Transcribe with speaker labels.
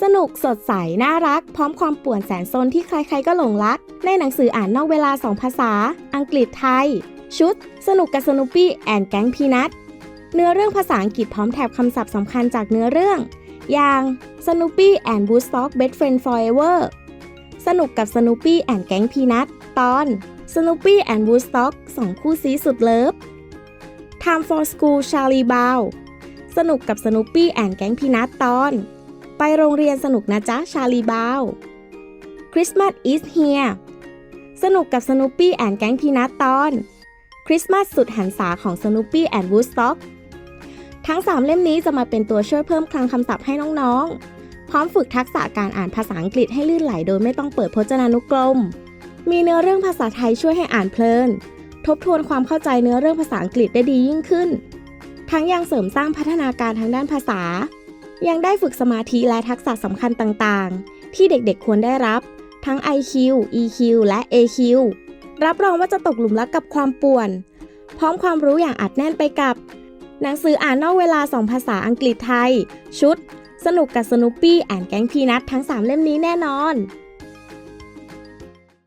Speaker 1: สนุกสดใส น่ารัก พร้อมความป่วนแสนซนที่ใครๆก็หลงรัก ในหนังสืออ่านนอกเวลา2ภาษา อังกฤษไทย ชุด สนุกกับสนุปปี้แอนแก๊งพีนัทเนื้อเรื่องภาษาอังกฤษพร้อมแถบคำศัพท์สำคัญจากเนื้อเรื่อง อย่าง Snoopy and Woodstock Best Friend Forever สนุกกับ Snoopy and แก๊งพีนัทตอน Snoopy and Woodstock สองคู่ซีสุดเลิฟ Time for School Charlie Brown สนุกกับ Snoopy and แก๊งพีนัทตอน ไปโรงเรียนสนุกนะจ๊ะ ชาลีบาว Christmas is here สนุกกับ Snoopy and แก๊งพีนัทตอน คริสต์มาสสุดหันษาของ Snoopy and Woodstock ทั้ง 3 เล่มนี้จะมาเป็นตัวช่วยเพิ่มคลังคำศัพท์ให้น้องๆ พร้อมฝึกทักษะการอ่านภาษาอังกฤษให้ลื่นไหลโดยไม่ต้องเปิดพจนานุกรม มีเนื้อเรื่องภาษาไทยช่วยให้อ่านเพลิน ทบทวนความเข้าใจเนื้อเรื่องภาษาอังกฤษได้ดียิ่งขึ้น ทั้งยังเสริมสร้างพัฒนาการทางด้านภาษา ยังได้ฝึกสมาธิและทักษะสำคัญต่างๆ ที่เด็กๆควรได้รับ ทั้ง IQ EQ และ AQ รับรองว่าจะตกหลุมรักกับความป่วน พร้อมความรู้อย่างอัดแน่นไปกับ หนังสืออ่านนอกเวลา2ภาษาอังกฤษไทย ชุด สนุกกับสนุปปี้อ่านแก๊งพีนัททั้ง 3 เล่มนี้แน่นอน